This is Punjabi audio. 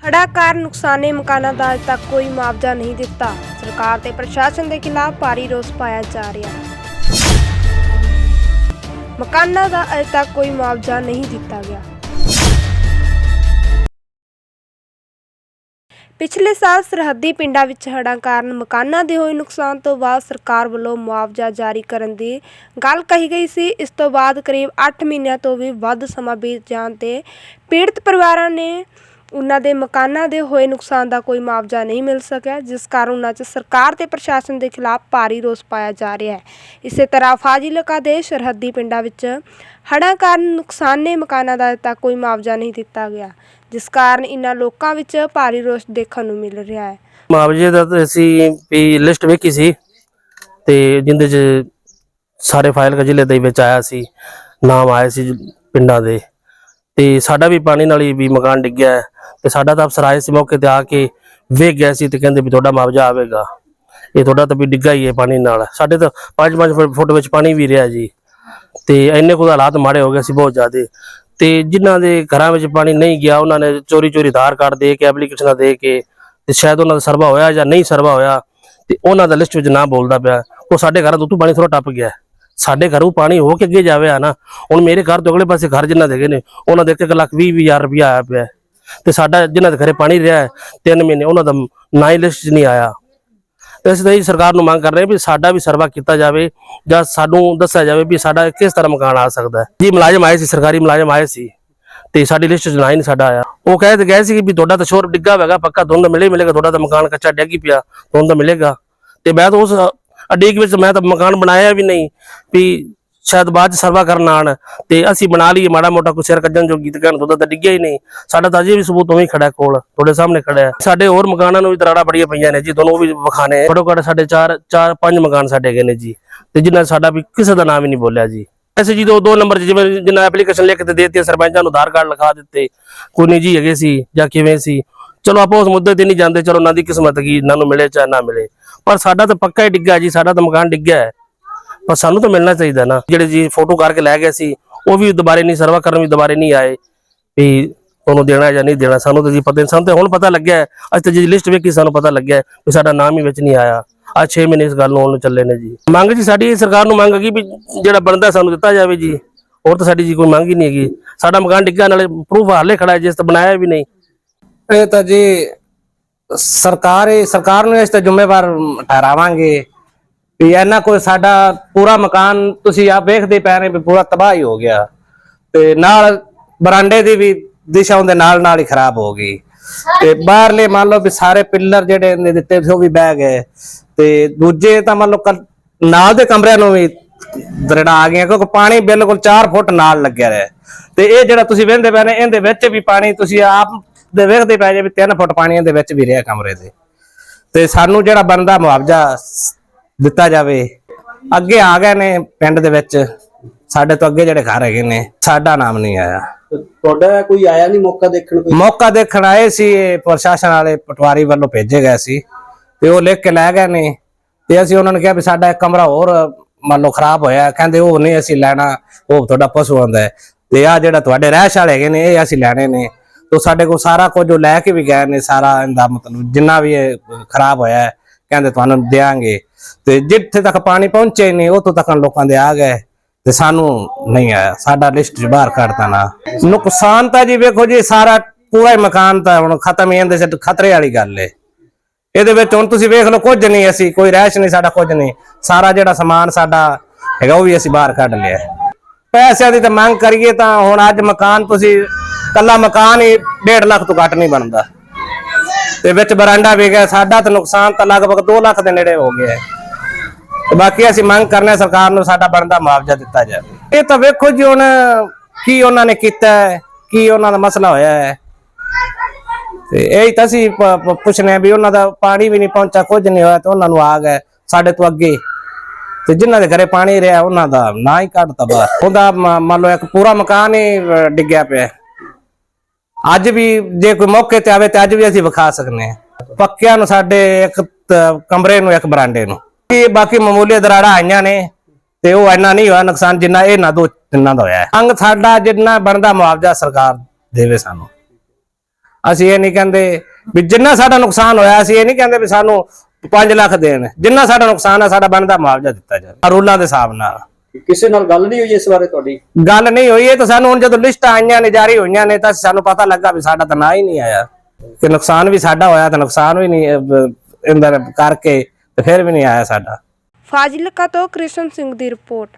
ਹੜ੍ਹਾਂ ਕਾਰਨ ਨੁਕਸਾਨੇ ਮਕਾਨਾਂ ਦਾ ਅਜੇ ਤੱਕ ਕੋਈ ਮੁਆਵਜ਼ਾ ਨਹੀਂ ਦਿੱਤਾ। ਸਰਕਾਰ ਤੇ ਪ੍ਰਸ਼ਾਸਨ ਦੇ ਖਿਲਾਫ ਭਾਰੀ ਰੋਸ ਪਾਇਆ ਜਾ ਰਿਹਾ। ਹੈ ਮਕਾਨਾਂ ਦਾ ਅਜੇ ਤੱਕ ਕੋਈ ਮੁਆਵਜ਼ਾ ਨਹੀਂ ਦਿੱਤਾ ਗਿਆ। ਪਿਛਲੇ ਸਾਲ ਸਰਹੱਦੀ ਪਿੰਡਾਂ ਵਿੱਚ ਹੜ੍ਹਾਂ ਕਾਰਨ ਮਕਾਨਾਂ ਦੇ ਹੋਏ ਨੁਕਸਾਨ ਤੋਂ ਬਾਅਦ ਸਰਕਾਰ ਵੱਲੋਂ ਮੁਆਵਜ਼ਾ ਜਾਰੀ ਕਰਨ ਦੀ ਗੱਲ ਕਹੀ ਗਈ ਸੀ। ਇਸ ਤੋਂ ਬਾਅਦ ਕਰੀਬ 8 ਮਹੀਨਿਆਂ ਤੋਂ ਵੀ ਵੱਧ ਸਮਾਂ ਬੀਤ ਜਾਣ ਤੇ ਪੀੜਤ ਪਰਿਵਾਰਾਂ ਨੇ ਉਹਨਾਂ ਦੇ ਮਕਾਨਾਂ ਦੇ ਹੋਏ ਨੁਕਸਾਨ ਦਾ ਕੋਈ ਮੁਆਵਜ਼ਾ ਨਹੀਂ ਮਿਲ ਸਕਿਆ, ਜਿਸ ਕਾਰਨ ਉਹਨਾਂ 'ਚ ਸਰਕਾਰ ਤੇ ਪ੍ਰਸ਼ਾਸਨ ਦੇ ਖਿਲਾਫ ਭਾਰੀ ਰੋਸ ਪਾਇਆ ਜਾ ਰਿਹਾ ਹੈ। ਇਸੇ ਤਰ੍ਹਾਂ ਫਾਜ਼ਿਲਕਾ ਦੇ ਸਰਹੱਦੀ ਪਿੰਡਾਂ ਵਿੱਚ ਹੜ੍ਹਾਂ ਕਾਰਨ ਨੁਕਸਾਨੇ ਮਕਾਨਾਂ ਦਾ ਅਜੇ ਕੋਈ ਮੁਆਵਜ਼ਾ ਨਹੀਂ ਦਿੱਤਾ ਗਿਆ, ਜਿਸ ਕਾਰਨ ਇਨ੍ਹਾਂ ਲੋਕਾਂ ਵਿੱਚ ਭਾਰੀ ਰੋਸ ਦੇਖਣ ਨੂੰ ਮਿਲ ਰਿਹਾ ਹੈ। ਮੁਆਵਜ਼ੇ ਦਾ ਤਾਂ ਅਸੀਂ ਵੀ ਲਿਸਟ ਵੇਖੀ ਸੀ ਤੇ ਜਿੰਦੇ ਚ ਸਾਰੇ ਫਾਈਲ ਜ਼ਿਲ੍ਹੇ ਦੇ ਵਿੱਚ ਆਇਆ ਸੀ, ਨਾਮ ਆਏ ਸੀ ਪਿੰਡਾਂ ਦੇ ਤੇ ਸਾਡਾ ਵੀ ਪਾਣੀ ਨਾਲ ਹੀ ਵੀ ਮਕਾਨ ਡਿੱਗਿਆ ਹੈ। ਤੇ ਸਾਡਾ ਤਾਂ ਅਫਸਰ ਆਏ ਸੀ ਮੌਕੇ ਤੇ ਆ ਕੇ ਵੇਖ ਗਿਆ ਸੀ ਤੇ ਕਹਿੰਦੇ ਵੀ ਤੁਹਾਡਾ ਮੁਆਵਜ਼ਾ ਆਵੇਗਾ। ਇਹ ਤੁਹਾਡਾ ਤਾਂ ਵੀ ਡਿੱਗਾ ਹੀ ਹੈ ਪਾਣੀ ਨਾਲ। ਸਾਡੇ ਤਾਂ 5-5 ਫੁੱਟ ਵਿੱਚ ਪਾਣੀ ਵੀ ਰਿਹਾ ਜੀ। ਤੇ ਇੰਨੇ ਕੁ ਹਾਲਾਤ ਮਾੜੇ ਹੋ ਗਏ ਸੀ ਬਹੁਤ ਜ਼ਿਆਦੇ। ਤੇ ਜਿਨ੍ਹਾਂ ਦੇ ਘਰਾਂ ਵਿੱਚ ਪਾਣੀ ਨਹੀਂ ਗਿਆ, ਉਹਨਾਂ ਨੇ ਚੋਰੀ ਚੋਰੀ ਆਧਾਰ ਕਾਰਡ ਦੇ ਕੇ, ਐਪਲੀਕੇਸ਼ਨਾਂ ਦੇ ਕੇ ਤੇ ਸ਼ਾਇਦ ਉਹਨਾਂ ਦਾ ਸਰਵਾ ਹੋਇਆ ਜਾਂ ਨਹੀਂ ਸਰਵਾ ਹੋਇਆ ਤੇ ਉਹਨਾਂ ਦਾ ਲਿਸਟ ਵਿੱਚ ਨਾ ਬੋਲਦਾ ਪਿਆ। ਉਹ ਸਾਡੇ ਘਰਾਂ ਤੋਂ ਤੂੰ ਪਾਣੀ ਥੋੜਾ ਟੱਪ ਗਿਆ। ਸਾਡੇ ਘਰੋਂ ਪਾਣੀ ਹੋ ਕੇ ਅੱਗੇ ਜਾਵੇ ਆ ਨਾ। ਹੁਣ ਮੇਰੇ ਘਰ ਤੋਂ ਅਗਲੇ ਪਾਸੇ ਘਰ ਜਿੰਨਾ ਦੇ ਹੈਗੇ ਨੇ, ਉਹਨਾਂ ਦੇ 1 ਲੱਖ 20 ਹਜ਼ਾਰ ਰੁਪਇਆ ਆਇਆ ਪਿਆ। ਤੇ ਸਾਡਾ ਜਿਨ੍ਹਾਂ ਦੇ ਘਰੇ ਪਾਣੀ ਰਿਹਾ ਹੈ, ਮਹੀਨੇ ਉਹਨਾਂ ਦਾ ਨਾ ਹੀ ਲਿਸਟ 'ਚ ਨਹੀਂ ਆਇਆ। ਤੇ ਅਸੀਂ ਸਰਕਾਰ ਨੂੰ ਮੰਗ ਕਰ ਰਹੇ ਵੀ ਸਾਡਾ ਵੀ ਸਰਵਾ ਕੀਤਾ ਜਾਵੇ ਜਾਂ ਸਾਨੂੰ ਦੱਸਿਆ ਜਾਵੇ ਵੀ ਸਾਡਾ ਕਿਸ ਤਰ੍ਹਾਂ ਮਕਾਨ ਆ ਸਕਦਾ ਜੀ ਮੁਲਾਜ਼ਮ ਆਏ ਸੀ ਸਰਕਾਰੀ ਮੁਲਾਜ਼ਮ ਆਏ ਸੀ ਤੇ ਸਾਡੀ ਲਿਸਟ 'ਚ ਨਾ ਹੀ ਨਹੀਂ ਸਾਡਾ ਆਇਆ। ਉਹ ਕਹਿ ਤੇ ਗਏ ਸੀ ਕਿ ਵੀ ਤੁਹਾਡਾ ਤਾਂ ਸ਼ੋਰ ਡਿੱਗਾ ਹੋਵੇਗਾ ਪੱਕਾ ਤੁਹਾਨੂੰ ਤਾਂ ਮਿਲੇ ਮਿਲੇਗਾ ਤੁਹਾਡਾ ਤਾਂ ਮਕਾਨ ਕੱਚਾ ਡਿੱਗ ਹੀ ਪਿਆ ਤੁਹਾਨੂੰ ਤਾਂ ਮਿਲੇਗਾ। ਤੇ ਮੈਂ ਤਾਂ ਉਸ ਅਡੀਕ ਵਿੱਚ ਮੈਂ ਤਾਂ ਮਕਾਨ ਬਣਾਇਆ ਵੀ ਨਹੀਂ ਵੀ ਸ਼ਾਇਦ ਬਾਅਦ ਚ ਸਰਵਾ ਕਰਨ ਆਣ ਤੇ ਅਸੀਂ ਬਣਾ ਲਈਏ ਮਾੜਾ ਮੋਟਾ ਕੋਈ ਸਿਰ ਕੱਜਣ ਜੋ ਗੀਤ ਕਹਿਣ ਤੁਹਾਡਾ ਤਾਂ ਡਿੱਗਿਆ ਹੀ ਨਹੀਂ। ਸਾਡਾ ਤਾਂ ਅਜੇ ਵੀ ਸਬੂਤ ਉਵੇਂ ਹੀ ਖੜਾ ਕੋਲ, ਤੁਹਾਡੇ ਸਾਹਮਣੇ ਖੜਾ ਹੈ। ਸਾਡੇ ਹੋਰ ਮਕਾਨਾਂ ਨੂੰ ਵੀ ਦਰਾੜਾ ਬੜੀਆਂ ਪਈਆਂ ਨੇ ਜੀ, ਤੁਹਾਨੂੰ ਉਹ ਵੀ ਵਿਖਾਣੇ ਘੱਟੋ ਘੱਟ ਸਾਡੇ ਚਾਰ ਚਾਰ, ਪੰਜ ਮਕਾਨ ਸਾਡੇ ਹੈਗੇ ਨੇ ਜੀ। ਤੇ ਜਿਨ੍ਹਾਂ 'ਚ ਸਾਡਾ ਵੀ ਕਿਸੇ ਦਾ ਨਾਮ ਹੀ ਨਹੀਂ ਬੋਲਿਆ ਜੀ। ਐਸੇ ਜੀ ਦੋ ਦੋ ਨੰਬਰ ਜਿਵੇਂ ਜਿੰਨਾ ਐਪਲੀਕੇਸ਼ਨ ਲਿਖ ਕੇ ਦੇ ਦਿੱਤੀ, ਸਰਪੰਚਾਂ ਨੂੰ ਆਧਾਰ ਕਾਰਡ ਲਿਖਾ ਦਿੱਤੇ, ਕੋਈ ਨਿੱਜੀ ਹੈਗੇ ਸੀ ਜਾਂ ਕਿਵੇਂ ਸੀ। ਚਲੋ ਆਪਾਂ ਉਸ ਮੁੱਦੇ ਤੇ ਨਹੀਂ ਜਾਂਦੇ, ਚਲੋ ਉਹਨਾਂ ਦੀ ਕਿਸਮਤ ਕੀ, ਇਹਨਾਂ ਨੂੰ ਮਿਲੇ ਚਾਹੇ ਨਾ ਮਿਲੇ। ਪਰ ਸਾਡਾ ਤਾਂ ਪੱਕਾ ਹੀ ਡਿੱਗਾ ਜੀ, ਸਾਡਾ ਤਾਂ ਮਕਾਨ ਡਿੱਗਿਆ ਹੈ। ਪਰ ਸਾਨੂੰ ਤਾਂ ਮਿਲਣਾ ਚਾਹੀਦਾ ਨਾ। ਜਿਹੜੇ ਜੀ ਫੋਟੋ ਕਰਕੇ ਲੈ ਗਏ ਸੀ, ਉਹ ਵੀ ਦੁਬਾਰੇ ਨਹੀਂ, ਸਰਵਾ ਕਰਨ ਵੀ ਦੁਬਾਰੇ ਨਹੀਂ ਆਏ ਵੀ ਉਹਨੂੰ ਦੇਣਾ ਜਾਂ ਨਹੀਂ ਦੇਣਾ। ਸਾਨੂੰ ਤਾਂ ਜੀ ਪਤਾ ਨਹੀਂ ਸਾਨੂੰ ਤਾਂ ਹੁਣ ਪਤਾ ਲੱਗਿਆ ਅੱਜ ਤਾਂ ਜੀ ਲਿਸਟ ਵੇਖੀ, ਸਾਨੂੰ ਪਤਾ ਲੱਗਿਆ ਵੀ ਸਾਡਾ ਨਾਮ ਹੀ ਵਿੱਚ ਨਹੀਂ ਆਇਆ। ਆ 6 ਮਹੀਨੇ ਇਸ ਗੱਲ ਨੂੰ ਹੋਣ ਚੱਲੇ ਨੇ ਜੀ। ਮੰਗ ਜੀ ਸਾਡੀ ਸਰਕਾਰ ਨੂੰ ਮੰਗ ਹੈਗੀ ਵੀ ਜਿਹੜਾ ਬਣਦਾ ਸਾਨੂੰ ਦਿੱਤਾ ਜਾਵੇ ਜੀ। ਹੋਰ ਤਾਂ ਸਾਡੀ ਜੀ ਕੋਈ ਮੰਗ ਹੀ ਨਹੀਂ ਹੈਗੀ। ਸਾਡਾ ਮਕਾਨ ਡਿੱਗਾ, ਨਾਲੇ ਪ੍ਰੂਫ ਹਾਲੇ ਖੜਾ ਹੈ, ਜਿਸ ਤੇ ਬਣਾਇਆ ਵੀ ਨਹੀਂ। ਇਹ ਤਾਂ ਜੀ ਸਰਕਾਰ ਸਰਕਾਰ ਨੂੰ ਇਸ ਤੇ ਜ਼ਿੰਮੇਵਾਰ ਠਹਿਰਾਵਾਂਗੇ। ਵੀ ਇਹਨਾਂ ਕੋਈ ਸਾਡਾ ਪੂਰਾ ਮਕਾਨ ਤੁਸੀਂ ਆਪ ਵੇਖਦੇ ਪੈ ਰਹੇ ਵੀ ਪੂਰਾ ਤਬਾਹ ਹੀ ਹੋ ਗਿਆ। ਤੇ ਨਾਲ ਬਰਾਂਡੇ ਦੀ ਵੀ ਦਿਸ਼ਾ ਉਹਦੇ ਨਾਲ ਨਾਲ ਹੀ ਖਰਾਬ ਹੋ ਗਈ। ਤੇ ਬਾਹਰਲੇ ਮੰਨ ਲਓ ਵੀ ਸਾਰੇ ਪਿੱਲਰ ਜਿਹੜੇ ਨੇ ਦਿੱਤੇ ਸੀ ਉਹ ਵੀ ਬਹਿ ਗਏ। ਤੇ ਦੂਜੇ ਤਾਂ ਮੰਨ ਲਓ ਕੱਲ- ਨਾਲ ਦੇ ਕਮਰਿਆਂ ਨੂੰ ਵੀ ਦਰੜਾ ਆ ਗਈਆਂ ਕਿਉਂਕਿ ਪਾਣੀ ਬਿਲਕੁਲ 4 ਫੁੱਟ ਨਾਲ ਲੱਗਿਆ ਰਿਹਾ। ਤੇ ਇਹ ਜਿਹੜਾ ਤੁਸੀਂ ਵੇਖਦੇ ਪਏ ਨੇ ਇਹਦੇ ਵਿੱਚ ਵੀ ਪਾਣੀ ਤੁਸੀਂ ਆਪ ਦੇ ਵੇਖਦੇ ਪਏ ਜੇ ਵੀ 3 ਫੁੱਟ ਪਾਣੀ ਇਹਦੇ ਵਿੱਚ ਵੀ ਰਿਹਾ ਕਮਰੇ ਦੇ। ਤੇ ਸਾਨੂੰ ਜਿਹੜਾ ਬਣਦਾ ਮੁਆਵਜ਼ਾ ਦਿੱਤਾ ਜਾਵੇ। ਅੱਗੇ ਆ ਗਏ ਨੇ ਪਿੰਡ ਦੇ ਵਿੱਚ। ਸਾਡੇ ਤੋਂ ਅੱਗੇ ਜਿਹੜੇ ਘਰ ਹੈਗੇ ਨੇ ਸਾਡਾ ਨਾਮ ਨਹੀਂ ਆਇਆ। ਤੁਹਾਡਾ ਕੋਈ ਆਇਆ ਨਹੀਂ ਮੌਕਾ ਦੇਖਣ ਕੋਈ? ਮੌਕਾ ਦੇਖਣ ਆਏ ਸੀ ਇਹ ਪ੍ਰਸ਼ਾਸਨ ਵਾਲੇ ਪਟਵਾਰੀ ਵੱਲੋਂ ਭੇਜੇ ਗਏ ਸੀ। ਤੇ ਉਹ ਲਿਖ ਕੇ ਲੈ ਗਏ ਨੇ। ਤੇ ਅਸੀਂ ਉਹਨਾਂ ਨੂੰ ਕਿਹਾ ਵੀ ਸਾਡਾ ਇੱਕ ਕਮਰਾ ਹੋਰ ਮੰਨ ਲਓ ਖਰਾਬ ਹੋਇਆ। ਕਹਿੰਦੇ ਉਹ ਨਹੀਂ ਅਸੀਂ ਲੈਣਾ ਉਹ ਤੁਹਾਡਾ ਪਸ਼ੂ ਆਂਦਾ ਹੈ। ਤੇ ਆ ਜਿਹੜਾ ਤੁਹਾਡੇ ਰਹਿਸ਼ ਵਾਲੇ ਹੈਗੇ ਨੇ ਇਹ ਅਸੀਂ ਲੈਣੇ ਨੇ। ਤੋਂ ਸਾਡੇ ਕੋਲ ਸਾਰਾ ਕੁਝ ਲੈ ਕੇ ਵੀ ਗਏ ਨੇ ਸਾਰਾ ਇਹਦਾ ਮਤਲਬ ਜਿੰਨਾ ਵੀ ਇਹ ਖਰਾਬ ਹੋਇਆ ਹੈ, ਕਹਿੰਦੇ ਤੁਹਾਨੂੰ ਦੇਾਂਗੇ ਤੇ ਜਿੱਥੇ ਤੱਕ ਪਾਣੀ ਪਹੁੰਚੇ ਨਹੀਂ, ਉੱਥੋਂ ਤੱਕ ਲੋਕਾਂ ਦੇ ਆ ਗਏ ਤੇ ਸਾਨੂੰ ਨਹੀਂ ਆਇਆ। ਸਾਡਾ ਲਿਸਟ ਚ ਬਾਹਰ ਕੱਢਤਾ ਨਾ। ਨੁਕਸਾਨ ਤਾਂ ਜੀ ਵੇਖੋ ਜੀ, ਸਾਰਾ ਪੂਰਾ ਹੀ ਮਕਾਨ ਤਾਂ ਹੁਣ ਖਤਮ ਹੀ ਇਹਦੇ ਚ ਖਤਰੇ ਵਾਲੀ ਗੱਲ ਏ। ਇਹਦੇ ਵਿੱਚ ਹੁਣ ਤੁਸੀਂ ਵੇਖ ਲਓ, ਕੁਝ ਨਹੀਂ ਅਸੀਂ, ਕੋਈ ਰਹਿਸ਼ ਨਹੀਂ, ਸਾਡਾ ਕੁਝ ਨਹੀਂ। ਸਾਰਾ ਜਿਹੜਾ ਸਮਾਨ ਸਾਡਾ ਹੈਗਾ, ਉਹ ਵੀ ਅਸੀਂ ਬਾਹਰ ਕੱਢ ਲਿਆ। ਪੈਸਿਆਂ ਦੀ ਤਾਂ ਮੰਗ ਕਰੀਏ ਤਾਂ ਹੁਣ ਅੱਜ ਮਕਾਨ ਤੁਸੀਂ, ਕੱਲਾ ਮਕਾਨ ਹੀ 1.5 ਲੱਖ ਤੋਂ ਘੱਟ ਨਹੀਂ ਬਣਦਾ। ਤੇ ਵਿੱਚ ਬਰਾਂਡਾ ਵੀ ਗਿਆ, ਸਾਡਾ ਤਾਂ ਨੁਕਸਾਨ ਤਾਂ ਲਗਭਗ 2 ਲੱਖ ਦੇ ਨੇੜੇ ਹੋ ਗਿਆ ਤੇ ਬਾਕੀ ਅਸੀਂ ਮੰਗ ਕਰਨਾ ਸਰਕਾਰ ਨੂੰ ਸਾਡਾ ਬਣਦਾ ਮੁਆਵਜ਼ਾ ਦਿੱਤਾ ਜਾਵੇ। ਇਹ ਤਾਂ ਵੇਖੋ ਜੀ ਹੁਣ ਕੀ ਉਹਨਾਂ ਨੇ ਕੀਤਾ ਕੀ ਉਹਨਾਂ ਦਾ ਮਸਲਾ ਹੋਇਆ ਹੈ। ਤੇ ਇਹ ਤਾਂ ਅਸੀਂ ਪ- ਪ- ਪੁੱਛਨੇ ਵੀ ਉਹਨਾਂ ਦਾ ਪਾਣੀ ਵੀ ਨਹੀਂ ਪਹੁੰਚਾ ਕੁਝ ਨਹੀਂ ਹੋਇਆ ਤੇ ਉਹਨਾਂ ਨੂੰ ਆ ਗਏ ਸਾਡੇ ਤੋਂ ਅੱਗੇ। ਤੇ ਜਿਨ੍ਹਾਂ ਦੇ ਘਰੇ ਪਾਣੀ ਰਿਹਾ, ਉਹਨਾਂ ਦਾ ਨਾ ਹੀ ਕੱਢਤਾ ਬਾਹਰ। ਉਹਦਾ ਮ- ਮੰਨ ਲਓ ਇੱਕ ਪੂਰਾ ਮਕਾਨ ਹੀ ਡਿੱਗਿਆ ਪਿਆ ਅੱਜ ਵੀ ਜੇ ਕੋਈ ਮੌਕੇ ਤੇ ਆਵੇ ਤੇ ਅੱਜ ਵੀ ਅਸੀਂ ਵਿਖਾ ਸਕਨੇ ਆ। ਪੱਕਿਆਂ ਨੂੰ ਸਾਡੇ ਇੱਕ ਕਮਰੇ ਨੂੰ, ਇੱਕ ਬਰਾਂਡੇ ਨੂੰ। ਇਹ ਬਾਕੀ ਮਾਮੂਲੀ ਦਰਾੜਾ ਆਈਆਂ ਨੇ ਤੇ ਉਹ ਇੰਨਾ ਨਹੀਂ ਹੋਇਆ, ਨੁਕਸਾਨ ਜਿੰਨਾ ਇਹ ਨਾ ਦੋ ਤਿੰਨਾਂ ਦਾ ਹੋਇਆ ਅੰਗ ਸਾਡਾ ਜਿੰਨਾ ਬਣਦਾ ਮੁਆਵਜ਼ਾ ਸਰਕਾਰ ਦੇਵੇ ਸਾਨੂੰ। ਅਸੀਂ ਇਹ ਨਹੀਂ ਕਹਿੰਦੇ ਵੀ ਜਿੰਨਾ ਸਾਡਾ ਨੁਕਸਾਨ ਹੋਇਆ, ਅਸੀਂ ਇਹ ਨਹੀਂ ਕਹਿੰਦੇ ਵੀ ਸਾਨੂੰ 5 ਲੱਖ ਦੇਣ। ਜਿੰਨਾ ਸਾਡਾ ਨੁਕਸਾਨ ਹੈ ਸਾਡਾ ਬਣਦਾ ਮੁਆਵਜ਼ਾ ਦਿੱਤਾ ਜਾਵੇ। ਰੂਲਾਂ ਦੇ ਹਿਸਾਬ ਨਾਲ। ਕਿਸੇ ਨਾਲ ਗੱਲ ਨਹੀਂ ਹੋਈ ਇਸ ਬਾਰੇ ਤੁਹਾਡੀ? ਗੱਲ ਨਹੀਂ ਹੋਈ ਇਹ ਤਾਂ ਸਾਨੂੰ ਹੁਣ ਜਦੋਂ ਲਿਸਟਾਂ ਆਈਆਂ ਨੇ ਜਾਰੀ ਹੋਈਆਂ ਨੇ ਤਾਂ ਸਾਨੂੰ ਪਤਾ ਲੱਗਾ ਵੀ ਸਾਡਾ ਤਾਂ ਨਾ ਹੀ ਨਹੀਂ ਆਇਆ। ਕਿ ਨੁਕਸਾਨ ਵੀ ਸਾਡਾ ਹੋਇਆ ਤਾਂ ਨੁਕਸਾਨ ਵੀ ਨਹੀਂ ਇੰਦਰ ਕਰਕੇ ਤੇ ਫਿਰ ਵੀ ਨਹੀਂ ਆਇਆ ਸਾਡਾ। ਫਾਜ਼ਿਲਕਾ ਤੋਂ ਕ੍ਰਿਸ਼ਨ ਸਿੰਘ ਦੀ ਰਿਪੋਰਟ।